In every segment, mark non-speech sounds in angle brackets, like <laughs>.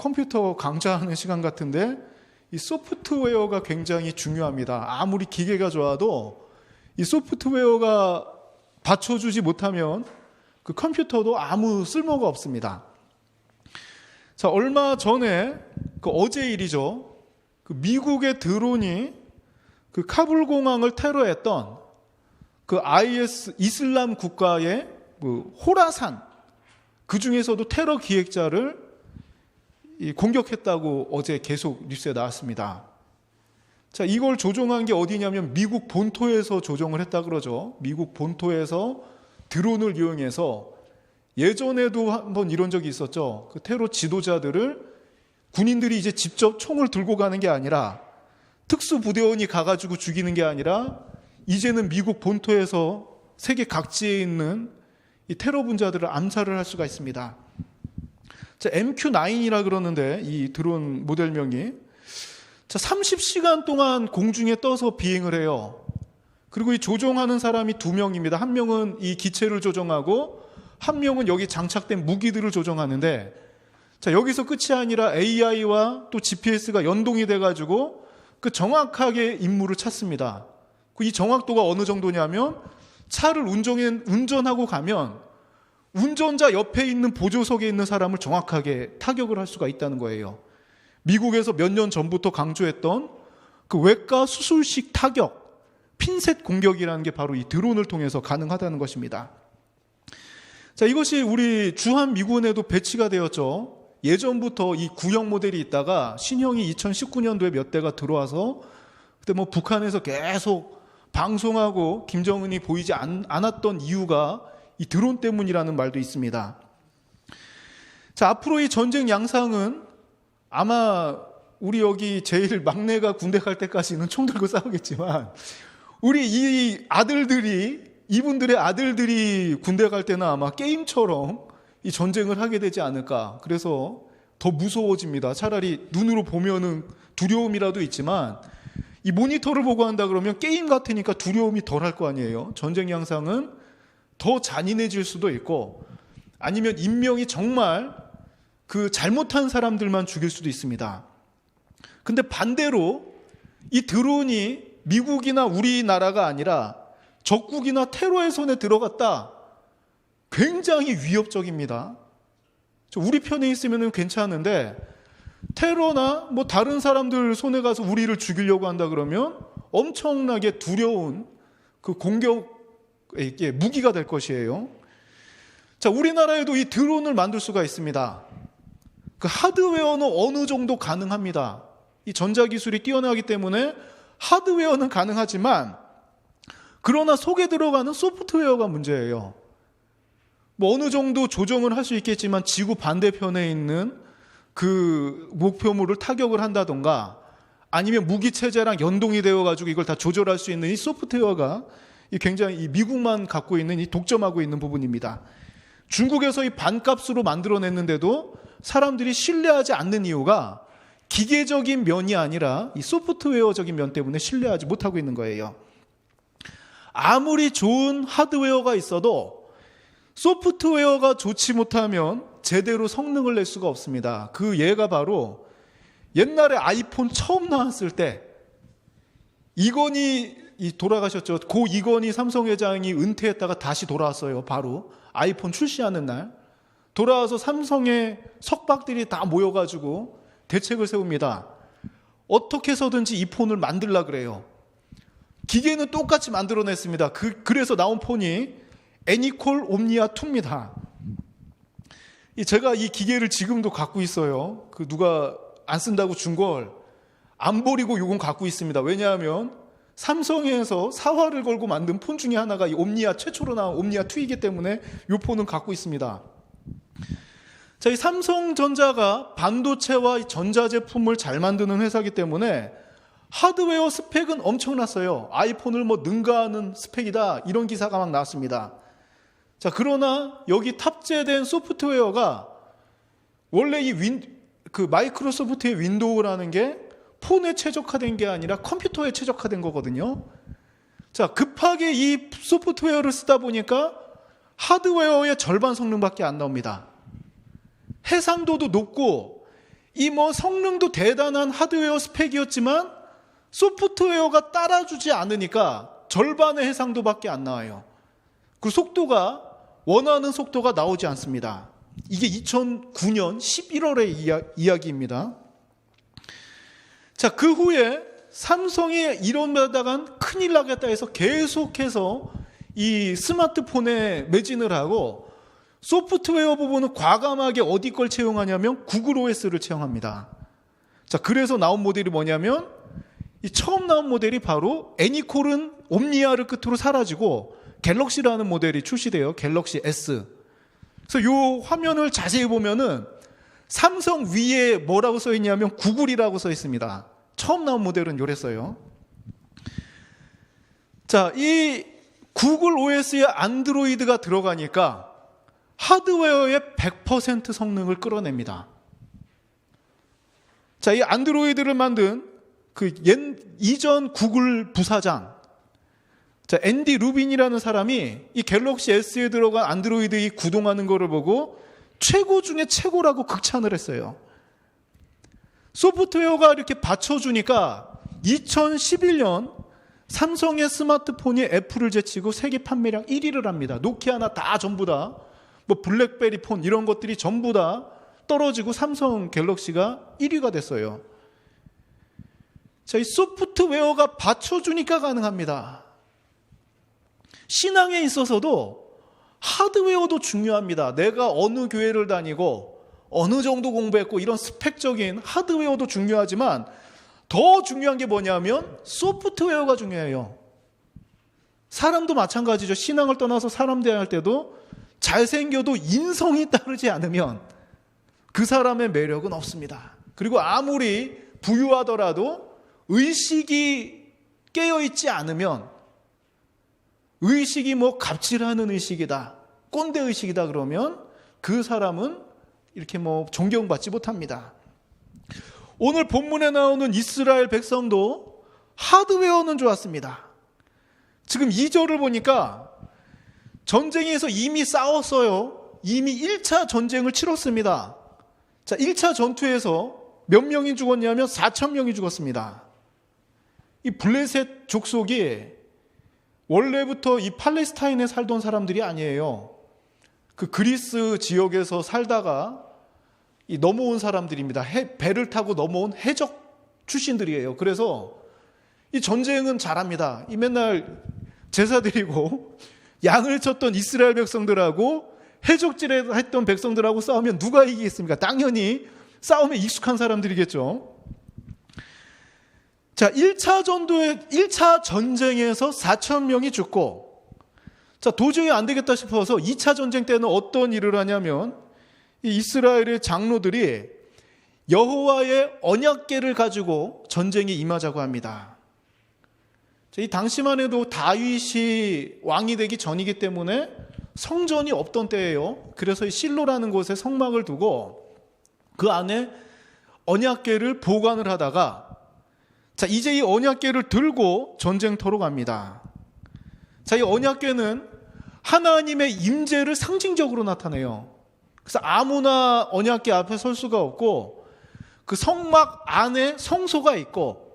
컴퓨터 강좌하는 시간 같은데 이 소프트웨어가 굉장히 중요합니다. 아무리 기계가 좋아도 이 소프트웨어가 받쳐주지 못하면 그 컴퓨터도 아무 쓸모가 없습니다. 자, 얼마 전에 그 어제 일이죠. 그 미국의 드론이 그 카불 공항을 테러했던 그 IS 이슬람 국가의 그 호라산 그 중에서도 테러 기획자를 공격했다고 어제 계속 뉴스에 나왔습니다. 자, 이걸 조종한 게 어디냐면 미국 본토에서 조종을 했다 그러죠. 미국 본토에서 드론을 이용해서 예전에도 한번 이런 적이 있었죠. 그 테러 지도자들을 군인들이 이제 직접 총을 들고 가는 게 아니라 특수부대원이 가가지고 죽이는 게 아니라 이제는 미국 본토에서 세계 각지에 있는 이 테러 분자들을 암살을 할 수가 있습니다. 자, MQ9이라 그러는데 이 드론 모델명이 자, 30시간 동안 공중에 떠서 비행을 해요. 그리고 이 조종하는 사람이 두 명입니다. 한 명은 이 기체를 조종하고 한 명은 여기 장착된 무기들을 조종하는데 자, 여기서 끝이 아니라 AI와 또 GPS가 연동이 돼 가지고 그 정확하게 임무를 찾습니다. 그이 정확도가 어느 정도냐면 차를 운전해, 운전하고 가면 운전자 옆에 있는 보조석에 있는 사람을 정확하게 타격을 할 수가 있다는 거예요. 미국에서 몇 년 전부터 강조했던 그 외과 수술식 타격, 핀셋 공격이라는 게 바로 이 드론을 통해서 가능하다는 것입니다. 자, 이것이 우리 주한 미군에도 배치가 되었죠. 예전부터 이 구형 모델이 있다가 신형이 2019년도에 몇 대가 들어와서 그때 뭐 북한에서 계속 방송하고 김정은이 보이지 않, 않았던 이유가 이 드론 때문이라는 말도 있습니다. 자, 앞으로 이 전쟁 양상은 아마 우리 여기 제일 막내가 군대 갈 때까지는 총 들고 싸우겠지만 우리 이 아들들이 이분들의 아들들이 군대 갈 때는 아마 게임처럼 이 전쟁을 하게 되지 않을까. 그래서 더 무서워집니다. 차라리 눈으로 보면은 두려움이라도 있지만 이 모니터를 보고 한다 그러면 게임 같으니까 두려움이 덜 할 거 아니에요. 전쟁 양상은 더 잔인해질 수도 있고 아니면 인명이 정말 그 잘못한 사람들만 죽일 수도 있습니다. 근데 반대로 이 드론이 미국이나 우리나라가 아니라 적국이나 테러의 손에 들어갔다. 굉장히 위협적입니다. 우리 편에 있으면 괜찮은데 테러나 뭐 다른 사람들 손에 가서 우리를 죽이려고 한다 그러면 엄청나게 두려운 그 공격 의 무기가 될 것이에요. 자, 우리나라에도 이 드론을 만들 수가 있습니다. 그 하드웨어는 어느 정도 가능합니다. 이 전자기술이 뛰어나기 때문에 하드웨어는 가능하지만 그러나 속에 들어가는 소프트웨어가 문제예요. 뭐 어느 정도 조정을 할 수 있겠지만 지구 반대편에 있는 그 목표물을 타격을 한다던가 아니면 무기 체제랑 연동이 되어 가지고 이걸 다 조절할 수 있는 이 소프트웨어가 굉장히 이 미국만 갖고 있는 이 독점하고 있는 부분입니다. 중국에서 이 반값으로 만들어냈는데도 사람들이 신뢰하지 않는 이유가 기계적인 면이 아니라 이 소프트웨어적인 면 때문에 신뢰하지 못하고 있는 거예요. 아무리 좋은 하드웨어가 있어도 소프트웨어가 좋지 못하면 제대로 성능을 낼 수가 없습니다. 그 예가 바로 옛날에 아이폰 처음 나왔을 때 이건희 돌아가셨죠. 고 이건희 삼성 회장이 은퇴했다가 다시 돌아왔어요. 바로 아이폰 출시하는 날 돌아와서 삼성의 석박들이 다 모여가지고 대책을 세웁니다. 어떻게 해서든지 이 폰을 만들라 그래요. 기계는 똑같이 만들어냈습니다. 그, 그래서 나온 폰이 애니콜 옴니아 2입니다. 제가 이 기계를 지금도 갖고 있어요. 그 누가 안 쓴다고 준 걸 안 버리고 요건 갖고 있습니다. 왜냐하면 삼성에서 사활을 걸고 만든 폰 중에 하나가 이 옴니아 최초로 나온 옴니아 2이기 때문에 요 폰은 갖고 있습니다. 자, 이 삼성전자가 반도체와 전자제품을 잘 만드는 회사이기 때문에 하드웨어 스펙은 엄청났어요. 아이폰을 뭐 능가하는 스펙이다. 이런 기사가 막 나왔습니다. 자, 그러나 여기 탑재된 소프트웨어가 원래 이 윈, 그 마이크로소프트의 윈도우라는 게 폰에 최적화된 게 아니라 컴퓨터에 최적화된 거거든요. 자, 급하게 이 소프트웨어를 쓰다 보니까 하드웨어의 절반 성능밖에 안 나옵니다. 해상도도 높고 이 뭐 성능도 대단한 하드웨어 스펙이었지만 소프트웨어가 따라주지 않으니까 절반의 해상도밖에 안 나와요. 그 속도가 원하는 속도가 나오지 않습니다. 이게 2009년 11월의 이야, 이야기입니다. 자, 그 후에 삼성이 이런다간 큰일 나겠다 해서 계속해서 이 스마트폰에 매진을 하고 소프트웨어 부분은 과감하게 어디 걸 채용하냐면 구글 OS를 채용합니다. 자, 그래서 나온 모델이 뭐냐면 이 처음 나온 모델이 바로 애니콜은 옴니아를 끝으로 사라지고 갤럭시라는 모델이 출시돼요. 갤럭시 S. 그래서 요 화면을 자세히 보면은 삼성 위에 뭐라고 써 있냐면 구글이라고 써 있습니다. 처음 나온 모델은 요랬어요. 자, 이 구글 OS에 안드로이드가 들어가니까 하드웨어의 100% 성능을 끌어냅니다. 자, 이 안드로이드를 만든 그 옛, 이전 구글 부사장, 자, 앤디 루빈이라는 사람이 이 갤럭시 S에 들어간 안드로이드 이 구동하는 거를 보고 최고 중에 최고라고 극찬을 했어요. 소프트웨어가 이렇게 받쳐주니까 2011년 삼성의 스마트폰이 애플을 제치고 세계 판매량 1위를 합니다. 노키아나 다 전부 다, 뭐 블랙베리 폰 이런 것들이 전부 다 떨어지고 삼성 갤럭시가 1위가 됐어요. 자, 이 소프트웨어가 받쳐주니까 가능합니다. 신앙에 있어서도 하드웨어도 중요합니다. 내가 어느 교회를 다니고 어느 정도 공부했고 이런 스펙적인 하드웨어도 중요하지만 더 중요한 게 뭐냐면 소프트웨어가 중요해요. 사람도 마찬가지죠. 신앙을 떠나서 사람 대할 때도 잘생겨도 인성이 따르지 않으면 그 사람의 매력은 없습니다. 그리고 아무리 부유하더라도 의식이 깨어있지 않으면 의식이 뭐 갑질하는 의식이다. 꼰대 의식이다 그러면 그 사람은 이렇게 뭐 존경받지 못합니다. 오늘 본문에 나오는 이스라엘 백성도 하드웨어는 좋았습니다. 지금 2절을 보니까 전쟁에서 이미 싸웠어요. 이미 1차 전쟁을 치렀습니다. 자, 1차 전투에서 몇 명이 죽었냐면 4천 명이 죽었습니다. 이 블레셋 족속이 원래부터 이 팔레스타인에 살던 사람들이 아니에요. 그 그리스 지역에서 살다가 이 넘어온 사람들입니다. 해, 배를 타고 넘어온 해적 출신들이에요. 그래서 이 전쟁은 잘합니다. 이 맨날 제사 드리고 <laughs> 양을 쳤던 이스라엘 백성들하고 해적질을 했던 백성들하고 싸우면 누가 이기겠습니까? 당연히 싸움에 익숙한 사람들이겠죠. 자, 1차 전도에 1차 전쟁에서 4천 명이 죽고 자, 도저히 안 되겠다 싶어서 2차 전쟁 때는 어떤 일을 하냐면 이 이스라엘의 장로들이 여호와의 언약궤를 가지고 전쟁에 임하자고 합니다. 이 당시만 해도 다윗이 왕이 되기 전이기 때문에 성전이 없던 때예요. 그래서 이 실로라는 곳에 성막을 두고 그 안에 언약궤를 보관을 하다가 자, 이제 이 언약궤를 들고 전쟁터로 갑니다. 자, 이 언약궤는 하나님의 임재를 상징적으로 나타내요. 그래서 아무나 언약궤 앞에 설 수가 없고 그 성막 안에 성소가 있고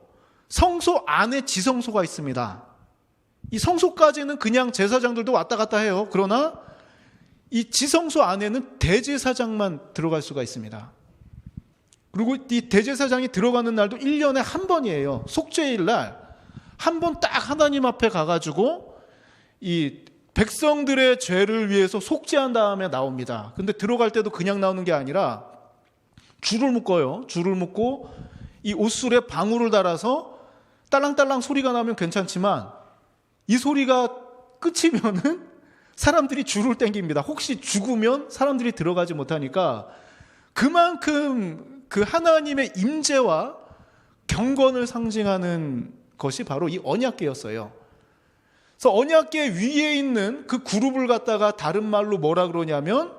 성소 안에 지성소가 있습니다. 이 성소까지는 그냥 제사장들도 왔다 갔다 해요. 그러나 이 지성소 안에는 대제사장만 들어갈 수가 있습니다. 그리고 이 대제사장이 들어가는 날도 1년에 한 번이에요. 속죄일 날. 한 번 딱 하나님 앞에 가가지고 이 백성들의 죄를 위해서 속죄한 다음에 나옵니다. 근데 들어갈 때도 그냥 나오는 게 아니라 줄을 묶어요. 줄을 묶고 이 옷술에 방울을 달아서 딸랑딸랑 소리가 나면 괜찮지만 이 소리가 끝이면은 <laughs> 사람들이 줄을 땡깁니다. 혹시 죽으면 사람들이 들어가지 못하니까 그만큼 그 하나님의 임재와 경건을 상징하는 것이 바로 이 언약계였어요. 그래서 언약계 위에 있는 그 그룹을 갖다가 다른 말로 뭐라 그러냐면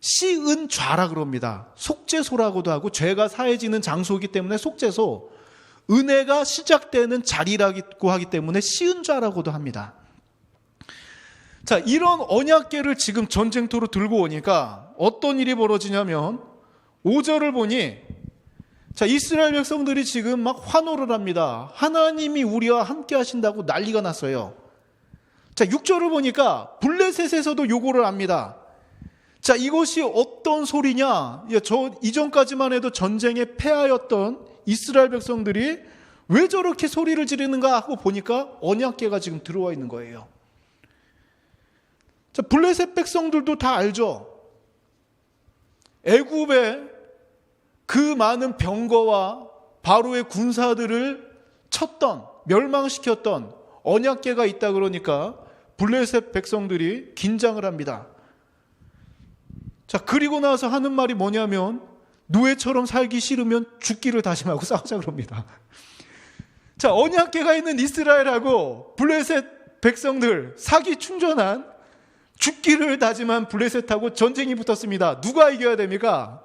시은좌라 그럽니다. 속죄소라고도 하고 죄가 사해지는 장소이기 때문에 속죄소, 은혜가 시작되는 자리라고 하기 때문에 시은좌라고도 합니다. 자, 이런 언약계를 지금 전쟁터로 들고 오니까 어떤 일이 벌어지냐면 5절을 보니 자, 이스라엘 백성들이 지금 막 환호를 합니다. 하나님이 우리와 함께 하신다고 난리가 났어요. 자, 6절을 보니까 블레셋에서도 요구를 합니다. 자, 이것이 어떤 소리냐? 저 이전까지만 해도 전쟁에 패하였던 이스라엘 백성들이 왜 저렇게 소리를 지르는가 하고 보니까 언약계가 지금 들어와 있는 거예요. 자, 블레셋 백성들도 다 알죠. 애굽에 그 많은 병거와 바로의 군사들을 쳤던 멸망시켰던 언약계가 있다 그러니까 블레셋 백성들이 긴장을 합니다. 자, 그리고 나서 하는 말이 뭐냐면 노예처럼 살기 싫으면 죽기를 다짐하고 <laughs> 싸우자 그럽니다. 자, 언약계가 있는 이스라엘하고 블레셋 백성들 사기 충전한 죽기를 다짐한 블레셋하고 전쟁이 붙었습니다. 누가 이겨야 됩니까?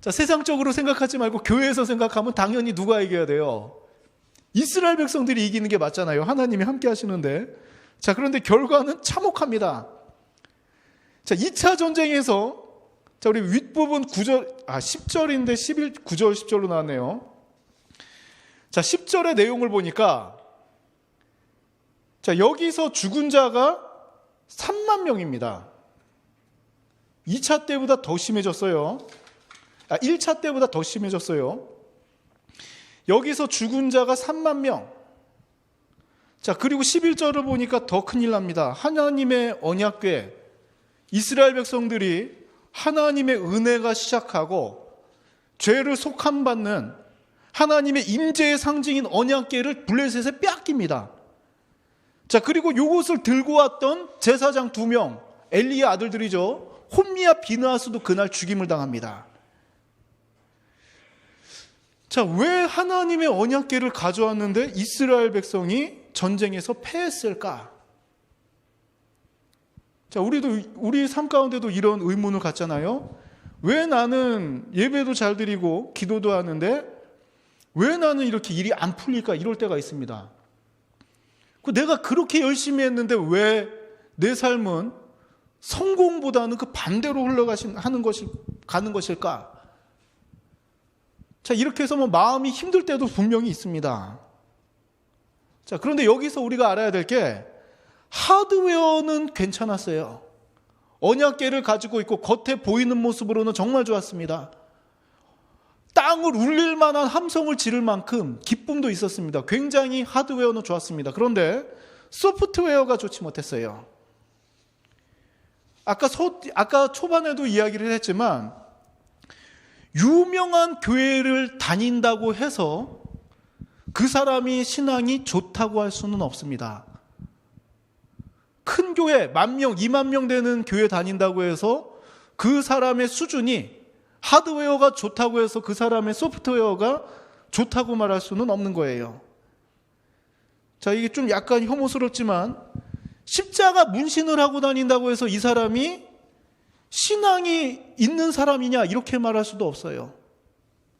자, 세상적으로 생각하지 말고 교회에서 생각하면 당연히 누가 이겨야 돼요? 이스라엘 백성들이 이기는 게 맞잖아요. 하나님이 함께 하시는데. 자, 그런데 결과는 참혹합니다. 자, 2차 전쟁에서 자, 우리 윗부분 9절, 아, 10절인데 11, 9절, 10절로 나왔네요. 자, 10절의 내용을 보니까 자, 여기서 죽은 자가 3만 명입니다. 2차 때보다 더 심해졌어요. 아, 1차 때보다 더 심해졌어요. 여기서 죽은 자가 3만 명. 자, 그리고 11절을 보니까 더 큰일 납니다. 하나님의 언약궤, 이스라엘 백성들이 하나님의 은혜가 시작하고 죄를 속함 받는 하나님의 임재의 상징인 언약궤를 블레셋에 빼앗깁니다. 자, 그리고 요것을 들고 왔던 제사장 두 명, 엘리의 아들들이죠. 혼미와 비느하스도 그날 죽임을 당합니다. 자, 왜 하나님의 언약궤를 가져왔는데 이스라엘 백성이 전쟁에서 패했을까? 자, 우리도 우리 삶 가운데도 이런 의문을 갖잖아요. 왜 나는 예배도 잘 드리고 기도도 하는데 왜 나는 이렇게 일이 안 풀릴까 이럴 때가 있습니다. 그 내가 그렇게 열심히 했는데 왜 내 삶은 성공보다는 그 반대로 흘러가신 하는 것이 가는 것일까? 자, 이렇게 해서 뭐 마음이 힘들 때도 분명히 있습니다. 자, 그런데 여기서 우리가 알아야 될 게 하드웨어는 괜찮았어요. 언약계를 가지고 있고 겉에 보이는 모습으로는 정말 좋았습니다. 땅을 울릴 만한 함성을 지를 만큼 기쁨도 있었습니다. 굉장히 하드웨어는 좋았습니다. 그런데 소프트웨어가 좋지 못했어요. 아까 소, 아까 초반에도 이야기를 했지만 유명한 교회를 다닌다고 해서 그 사람이 신앙이 좋다고 할 수는 없습니다. 큰 교회, 만 명, 이만 명 되는 교회 다닌다고 해서 그 사람의 수준이 하드웨어가 좋다고 해서 그 사람의 소프트웨어가 좋다고 말할 수는 없는 거예요. 자, 이게 좀 약간 혐오스럽지만 십자가 문신을 하고 다닌다고 해서 이 사람이 신앙이 있는 사람이냐 이렇게 말할 수도 없어요.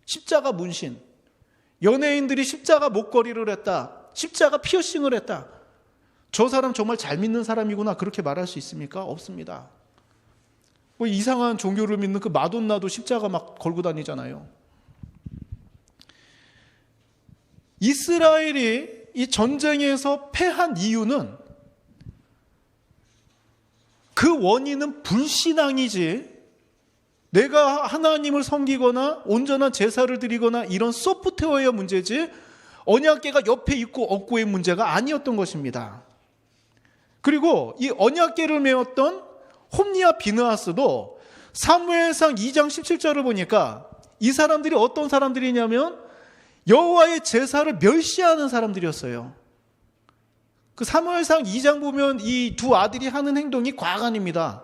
십자가 문신. 연예인들이 십자가 목걸이를 했다. 십자가 피어싱을 했다. 저 사람 정말 잘 믿는 사람이구나 그렇게 말할 수 있습니까? 없습니다. 뭐 이상한 종교를 믿는 그 마돈나도 십자가 막 걸고 다니잖아요. 이스라엘이 이 전쟁에서 패한 이유는 그 원인은 불신앙이지 내가 하나님을 섬기거나 온전한 제사를 드리거나 이런 소프트웨어 문제지 언약계가 옆에 있고 없고의 문제가 아니었던 것입니다. 그리고 이 언약계를 메웠던 홈니아 비느하스도 사무엘상 2장 17절을 보니까 이 사람들이 어떤 사람들이냐면 여호와의 제사를 멸시하는 사람들이었어요. 그 사무엘상 2장 보면 이 두 아들이 하는 행동이 과간입니다.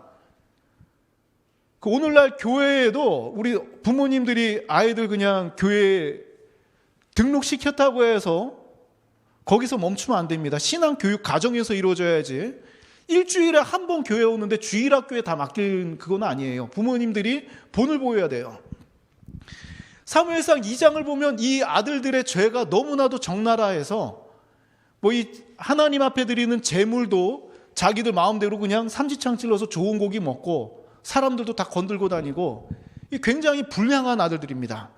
그 오늘날 교회에도 우리 부모님들이 아이들 그냥 교회에 등록시켰다고 해서 거기서 멈추면 안 됩니다. 신앙 교육 가정에서 이루어져야지. 일주일에 한 번 교회 오는데 주일 학교에 다 맡긴 그건 아니에요. 부모님들이 본을 보여야 돼요. 사무엘상 2장을 보면 이 아들들의 죄가 너무나도 적나라해서 뭐 이 하나님 앞에 드리는 제물도 자기들 마음대로 그냥 삼지창 찔러서 좋은 고기 먹고 사람들도 다 건들고 다니고 굉장히 불량한 아들들입니다.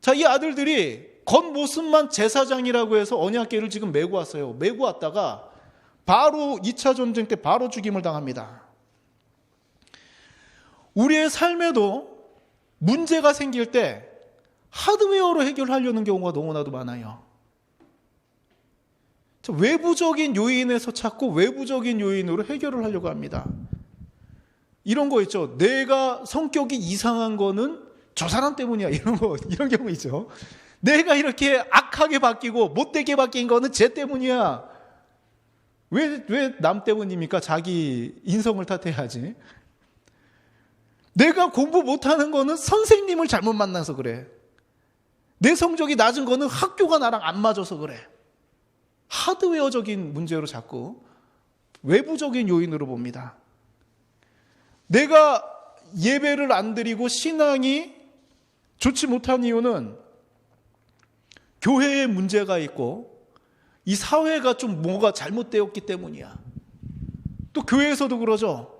자, 이 아들들이 겉모습만 제사장이라고 해서 언약계를 지금 메고 왔어요. 메고 왔다가 바로 2차 전쟁 때 바로 죽임을 당합니다. 우리의 삶에도 문제가 생길 때 하드웨어로 해결하려는 경우가 너무나도 많아요. 외부적인 요인에서 찾고 외부적인 요인으로 해결을 하려고 합니다. 이런 거 있죠. 내가 성격이 이상한 거는 저 사람 때문이야. <laughs> 이런 거, 이런 경우 있죠. 내가 이렇게 악하게 바뀌고 못되게 바뀐 거는 쟤 때문이야. 왜, 왜 남 때문입니까? 자기 인성을 탓해야지. 내가 공부 못하는 거는 선생님을 잘못 만나서 그래. 내 성적이 낮은 거는 학교가 나랑 안 맞아서 그래. 하드웨어적인 문제로 자꾸 외부적인 요인으로 봅니다. 내가 예배를 안 드리고 신앙이 좋지 못한 이유는 교회에 문제가 있고 이 사회가 좀 뭐가 잘못되었기 때문이야. 또 교회에서도 그러죠.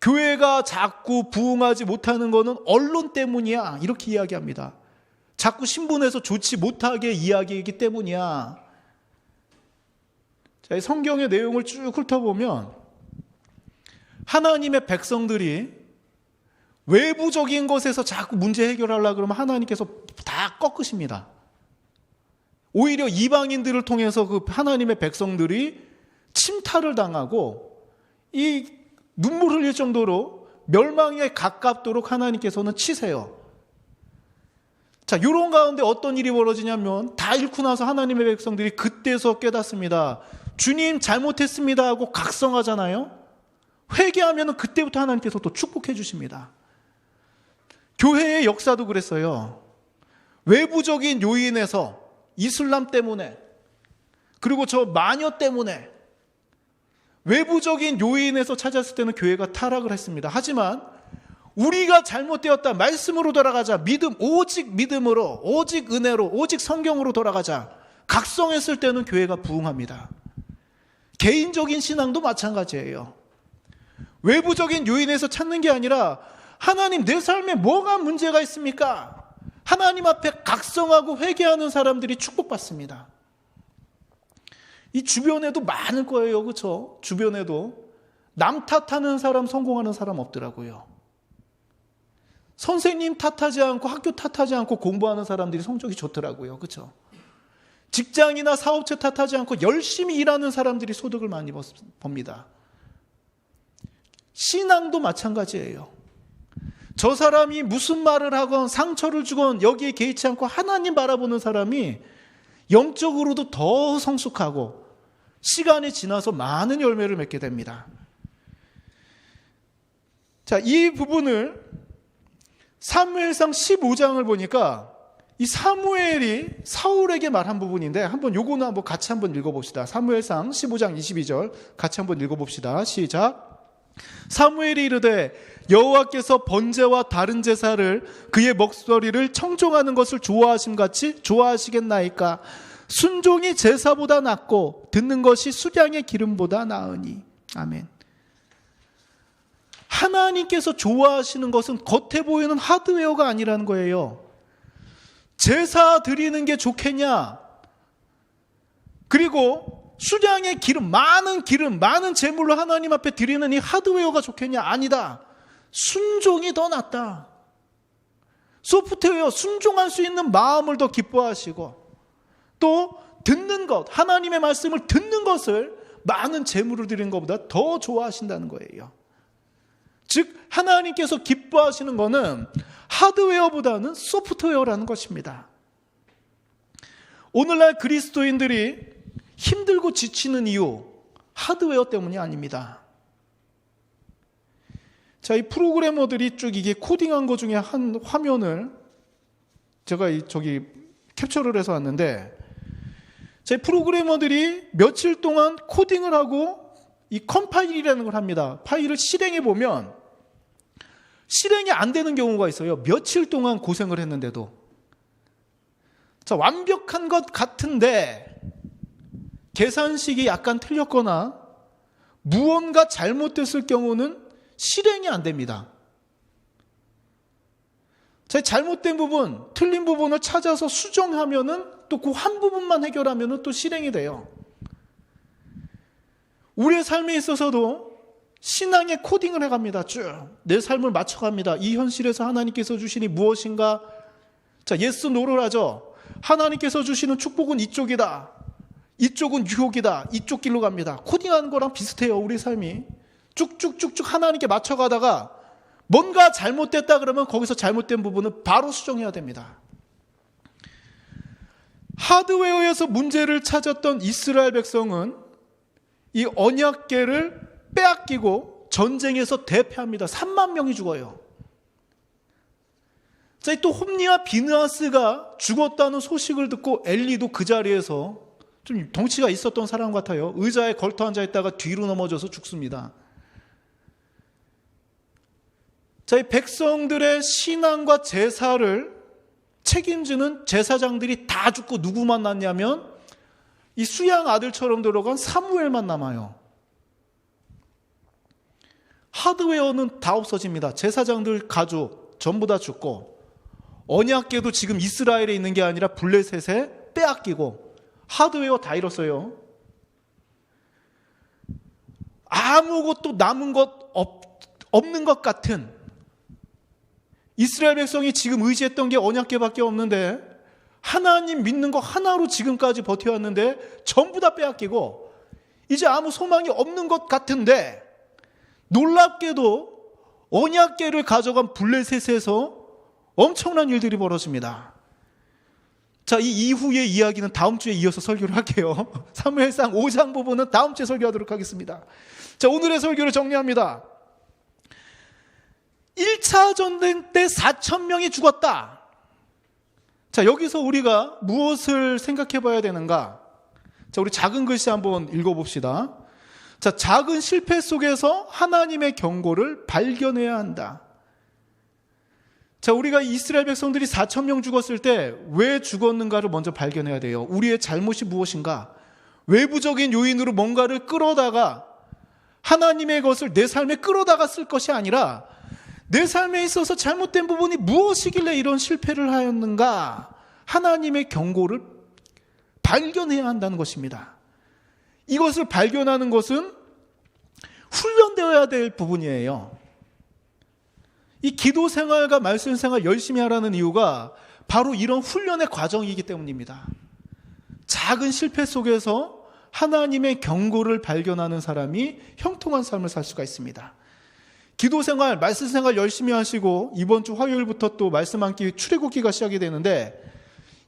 교회가 자꾸 부흥하지 못하는 거는 언론 때문이야. 이렇게 이야기합니다. 자꾸 신분에서 좋지 못하게 이야기하기 때문이야. 자, 성경의 내용을 쭉 훑어보면 하나님의 백성들이 외부적인 것에서 자꾸 문제 해결하려고 그러면 하나님께서 다 꺾으십니다. 오히려 이방인들을 통해서 그 하나님의 백성들이 침탈을 당하고 이 눈물 흘릴 정도로 멸망에 가깝도록 하나님께서는 치세요. 자, 요런 가운데 어떤 일이 벌어지냐면 다 잃고 나서 하나님의 백성들이 그때서 깨닫습니다. 주님 잘못했습니다 하고 각성하잖아요. 회개하면 그때부터 하나님께서 또 축복해 주십니다. 교회의 역사도 그랬어요. 외부적인 요인에서 이슬람 때문에 그리고 저 마녀 때문에 외부적인 요인에서 찾았을 때는 교회가 타락을 했습니다. 하지만 우리가 잘못되었다. 말씀으로 돌아가자. 믿음, 오직 믿음으로, 오직 은혜로, 오직 성경으로 돌아가자. 각성했을 때는 교회가 부흥합니다. 개인적인 신앙도 마찬가지예요. 외부적인 요인에서 찾는 게 아니라 하나님 내 삶에 뭐가 문제가 있습니까? 하나님 앞에 각성하고 회개하는 사람들이 축복받습니다. 이 주변에도 많을 거예요. 그렇죠? 주변에도 남 탓하는 사람 성공하는 사람 없더라고요. 선생님 탓하지 않고 학교 탓하지 않고 공부하는 사람들이 성적이 좋더라고요. 그렇죠? 직장이나 사업체 탓하지 않고 열심히 일하는 사람들이 소득을 많이 법니다. 신앙도 마찬가지예요. 저 사람이 무슨 말을 하건 상처를 주건 여기에 개의치 않고 하나님 바라보는 사람이 영적으로도 더 성숙하고 시간이 지나서 많은 열매를 맺게 됩니다. 자, 이 부분을 사무엘상 15장을 보니까 이 사무엘이 사울에게 말한 부분인데 한번 요거는 한번 같이 한번 읽어봅시다. 사무엘상 15장 22절 같이 한번 읽어봅시다. 시작. 사무엘이 이르되 여호와께서 번제와 다른 제사를 그의 목소리를 청종하는 것을 좋아하심 같이 좋아하시겠나이까 순종이 제사보다 낫고 듣는 것이 수량의 기름보다 나으니 아멘. 하나님께서 좋아하시는 것은 겉에 보이는 하드웨어가 아니라는 거예요. 제사 드리는 게 좋겠냐? 그리고 수량의 기름, 많은 기름, 많은 제물로 하나님 앞에 드리는 이 하드웨어가 좋겠냐? 아니다. 순종이 더 낫다. 소프트웨어, 순종할 수 있는 마음을 더 기뻐하시고, 또 듣는 것, 하나님의 말씀을 듣는 것을 많은 제물을 드리는 것보다 더 좋아하신다는 거예요. 즉, 하나님께서 기뻐하시는 것은 하드웨어보다는 소프트웨어라는 것입니다. 오늘날 그리스도인들이 힘들고 지치는 이유, 하드웨어 때문이 아닙니다. 자, 이 프로그래머들이 쭉 이게 코딩한 것 중에 한 화면을 제가 저기 캡처를 해서 왔는데, 제 프로그래머들이 며칠 동안 코딩을 하고 이 컴파일이라는 걸 합니다. 파일을 실행해 보면 실행이 안 되는 경우가 있어요. 며칠 동안 고생을 했는데도. 자, 완벽한 것 같은데 계산식이 약간 틀렸거나 무언가 잘못됐을 경우는 실행이 안 됩니다. 자, 잘못된 부분, 틀린 부분을 찾아서 수정하면은 또 그 한 부분만 해결하면은 또 실행이 돼요. 우리의 삶에 있어서도 신앙의 코딩을 해갑니다. 쭉. 내 삶을 맞춰갑니다. 이 현실에서 하나님께서 주시니 무엇인가? 자, 예스, 노를 하죠. 하나님께서 주시는 축복은 이쪽이다. 이쪽은 유혹이다. 이쪽 길로 갑니다. 코딩하는 거랑 비슷해요. 우리 삶이. 쭉쭉쭉쭉 하나님께 맞춰가다가 뭔가 잘못됐다 그러면 거기서 잘못된 부분은 바로 수정해야 됩니다. 하드웨어에서 문제를 찾았던 이스라엘 백성은 이 언약계를 빼앗기고 전쟁에서 대패합니다. 3만 명이 죽어요. 자, 또 홈니와 비느하스가 죽었다는 소식을 듣고 엘리도 그 자리에서 좀 덩치가 있었던 사람 같아요. 의자에 걸터 앉아 있다가 뒤로 넘어져서 죽습니다. 자, 이 백성들의 신앙과 제사를 책임지는 제사장들이 다 죽고 누구만 남냐면 이 수양 아들처럼 들어간 사무엘만 남아요. 하드웨어는 다 없어집니다. 제사장들 가족 전부 다 죽고 언약계도 지금 이스라엘에 있는 게 아니라 블레셋에 빼앗기고 하드웨어 다 잃었어요. 아무것도 남은 것 없, 없는 것 같은 이스라엘 백성이 지금 의지했던 게 언약계밖에 없는데 하나님 믿는 거 하나로 지금까지 버텨왔는데 전부 다 빼앗기고 이제 아무 소망이 없는 것 같은데 놀랍게도 언약계를 가져간 블레셋에서 엄청난 일들이 벌어집니다. 자, 이 이후의 이야기는 다음 주에 이어서 설교를 할게요. <laughs> 사무엘상 5장 부분은 다음 주에 설교하도록 하겠습니다. 자, 오늘의 설교를 정리합니다. 1차 전쟁 때 4천 명이 죽었다. 자, 여기서 우리가 무엇을 생각해 봐야 되는가? 자, 우리 작은 글씨 한번 읽어 봅시다. 자, 작은 실패 속에서 하나님의 경고를 발견해야 한다. 자, 우리가 이스라엘 백성들이 4천 명 죽었을 때 왜 죽었는가를 먼저 발견해야 돼요. 우리의 잘못이 무엇인가? 외부적인 요인으로 뭔가를 끌어다가 하나님의 것을 내 삶에 끌어다가 쓸 것이 아니라 내 삶에 있어서 잘못된 부분이 무엇이길래 이런 실패를 하였는가? 하나님의 경고를 발견해야 한다는 것입니다. 이것을 발견하는 것은 훈련되어야 될 부분이에요. 이 기도 생활과 말씀 생활 열심히 하라는 이유가 바로 이런 훈련의 과정이기 때문입니다. 작은 실패 속에서 하나님의 경고를 발견하는 사람이 형통한 삶을 살 수가 있습니다. 기도 생활, 말씀 생활 열심히 하시고 이번 주 화요일부터 또 말씀 함기 출애굽기가 시작이 되는데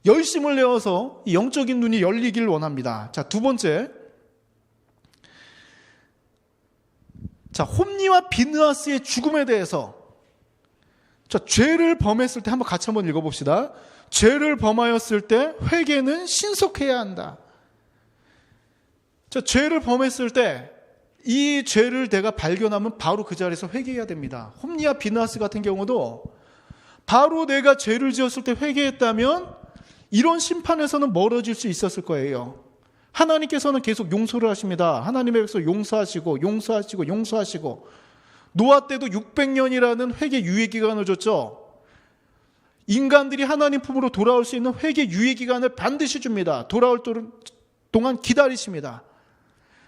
열심을 내어서 영적인 눈이 열리길 원합니다. 자, 두 번째. 자, 홈니와 비느하스의 죽음에 대해서 자, 죄를 범했을 때 한번 같이 한번 읽어 봅시다. 죄를 범하였을 때 회개는 신속해야 한다. 자, 죄를 범했을 때 이 죄를 내가 발견하면 바로 그 자리에서 회개해야 됩니다. 홈니와 비나스 같은 경우도 바로 내가 죄를 지었을 때 회개했다면 이런 심판에서는 멀어질 수 있었을 거예요. 하나님께서는 계속 용서를 하십니다. 하나님의 백성 용서하시고 용서하시고 용서하시고 노아 때도 600년이라는 회개 유예 기간을 줬죠. 인간들이 하나님 품으로 돌아올 수 있는 회개 유예 기간을 반드시 줍니다. 돌아올 동안 기다리십니다.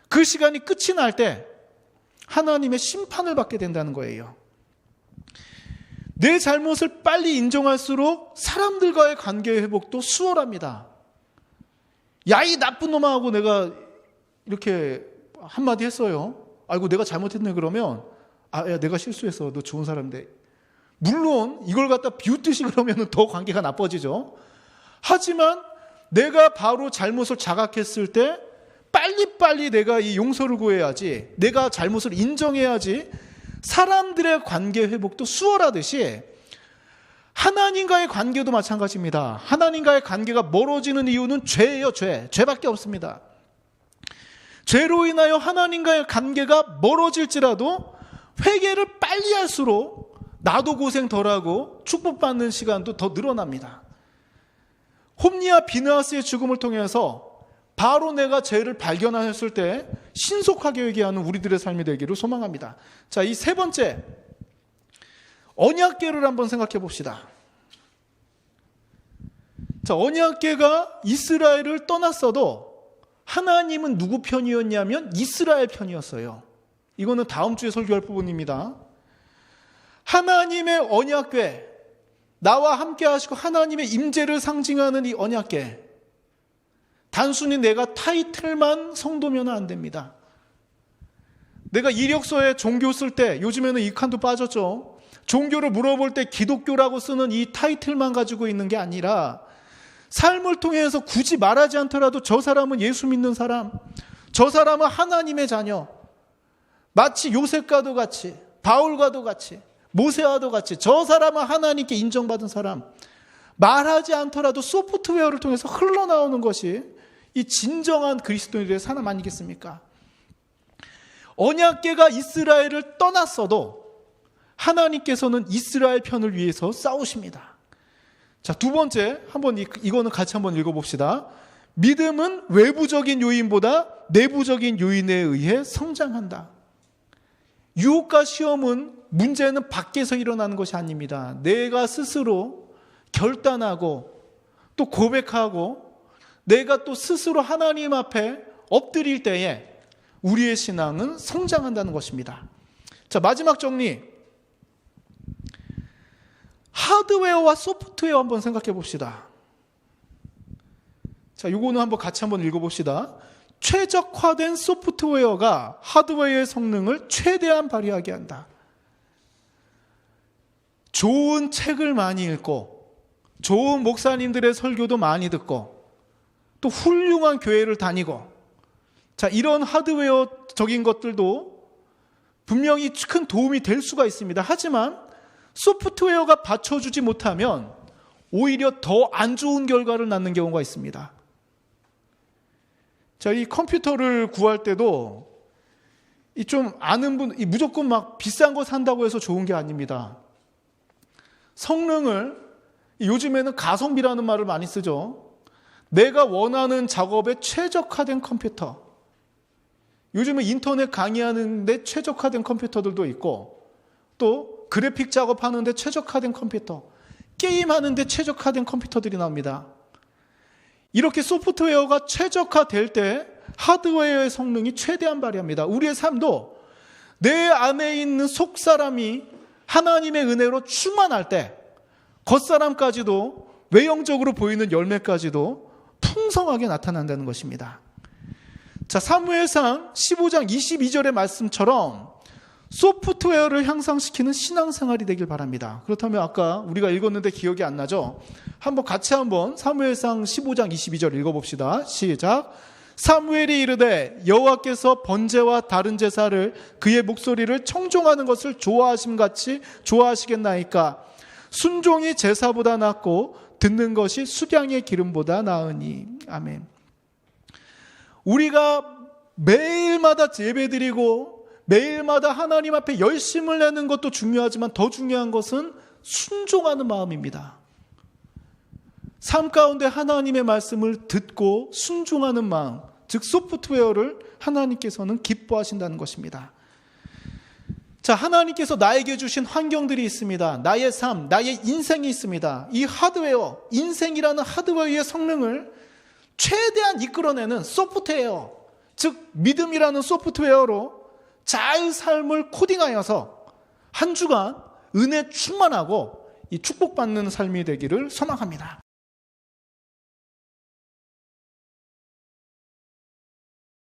그 시간이 끝이 날 때 하나님의 심판을 받게 된다는 거예요. 내 잘못을 빨리 인정할수록 사람들과의 관계 회복도 수월합니다. 야, 이 나쁜 놈아 하고 내가 이렇게 한마디 했어요. 아이고, 내가 잘못했네 그러면, 아, 야, 내가 실수했어. 너 좋은 사람인데. 물론, 이걸 갖다 비웃듯이 그러면 더 관계가 나빠지죠. 하지만, 내가 바로 잘못을 자각했을 때, 빨리빨리 내가 이 용서를 구해야지, 내가 잘못을 인정해야지, 사람들의 관계 회복도 수월하듯이 하나님과의 관계도 마찬가지입니다. 하나님과의 관계가 멀어지는 이유는 죄예요, 죄. 죄밖에 없습니다. 죄로 인하여 하나님과의 관계가 멀어질지라도 회개를 빨리 할수록 나도 고생 덜하고 축복받는 시간도 더 늘어납니다. 홈니와 비느하스의 죽음을 통해서 바로 내가 죄를 발견하였을 때 신속하게 회개하는 우리들의 삶이 되기를 소망합니다. 자, 이 세 번째 언약계를 한번 생각해 봅시다. 자, 언약계가 이스라엘을 떠났어도 하나님은 누구 편이었냐면 이스라엘 편이었어요. 이거는 다음 주에 설교할 부분입니다. 하나님의 언약궤, 나와 함께 하시고 하나님의 임재를 상징하는 이 언약궤. 단순히 내가 타이틀만 성도면 안 됩니다. 내가 이력서에 종교 쓸 때, 요즘에는 이 칸도 빠졌죠. 종교를 물어볼 때 기독교라고 쓰는 이 타이틀만 가지고 있는 게 아니라 삶을 통해서 굳이 말하지 않더라도 저 사람은 예수 믿는 사람, 저 사람은 하나님의 자녀, 마치 요셉과도 같이, 바울과도 같이, 모세와도 같이, 저 사람은 하나님께 인정받은 사람, 말하지 않더라도 소프트웨어를 통해서 흘러나오는 것이 이 진정한 그리스도인들의 사람 아니겠습니까? 언약계가 이스라엘을 떠났어도 하나님께서는 이스라엘 편을 위해서 싸우십니다. 자, 두 번째, 한번 이, 이거는 같이 한번 읽어봅시다. 믿음은 외부적인 요인보다 내부적인 요인에 의해 성장한다. 유혹과 시험은 문제는 밖에서 일어나는 것이 아닙니다. 내가 스스로 결단하고 또 고백하고 내가 또 스스로 하나님 앞에 엎드릴 때에 우리의 신앙은 성장한다는 것입니다. 자, 마지막 정리. 하드웨어와 소프트웨어 한번 생각해 봅시다. 자, 요거는 한번 같이 한번 읽어 봅시다. 최적화된 소프트웨어가 하드웨어의 성능을 최대한 발휘하게 한다. 좋은 책을 많이 읽고, 좋은 목사님들의 설교도 많이 듣고, 또 훌륭한 교회를 다니고, 자, 이런 하드웨어적인 것들도 분명히 큰 도움이 될 수가 있습니다. 하지만 소프트웨어가 받쳐주지 못하면 오히려 더 안 좋은 결과를 낳는 경우가 있습니다. 자, 이 컴퓨터를 구할 때도 이 좀 아는 분, 이 무조건 막 비싼 거 산다고 해서 좋은 게 아닙니다. 성능을 요즘에는 가성비라는 말을 많이 쓰죠. 내가 원하는 작업에 최적화된 컴퓨터. 요즘은 인터넷 강의하는데 최적화된 컴퓨터들도 있고 또 그래픽 작업하는데 최적화된 컴퓨터, 게임하는데 최적화된 컴퓨터들이 나옵니다. 이렇게 소프트웨어가 최적화될 때 하드웨어의 성능이 최대한 발휘합니다. 우리의 삶도 내 안에 있는 속 사람이 하나님의 은혜로 충만할 때 겉사람까지도 외형적으로 보이는 열매까지도 풍성하게 나타난다는 것입니다. 자, 사무엘상 15장 22절의 말씀처럼 소프트웨어를 향상시키는 신앙생활이 되길 바랍니다. 그렇다면 아까 우리가 읽었는데 기억이 안 나죠? 한번 같이 한번 사무엘상 15장 22절 읽어봅시다. 시작. 사무엘이 이르되 여호와께서 번제와 다른 제사를 그의 목소리를 청종하는 것을 좋아하심 같이 좋아하시겠나이까 순종이 제사보다 낫고 듣는 것이 수량의 기름보다 나으니 아멘. 우리가 매일마다 예배드리고 매일마다 하나님 앞에 열심을 내는 것도 중요하지만 더 중요한 것은 순종하는 마음입니다. 삶 가운데 하나님의 말씀을 듣고 순종하는 마음, 즉 소프트웨어를 하나님께서는 기뻐하신다는 것입니다. 자, 하나님께서 나에게 주신 환경들이 있습니다. 나의 삶, 나의 인생이 있습니다. 이 하드웨어, 인생이라는 하드웨어의 성능을 최대한 이끌어내는 소프트웨어, 즉 믿음이라는 소프트웨어로 잘 삶을 코딩하여서 한 주간 은혜 충만하고 이 축복받는 삶이 되기를 소망합니다.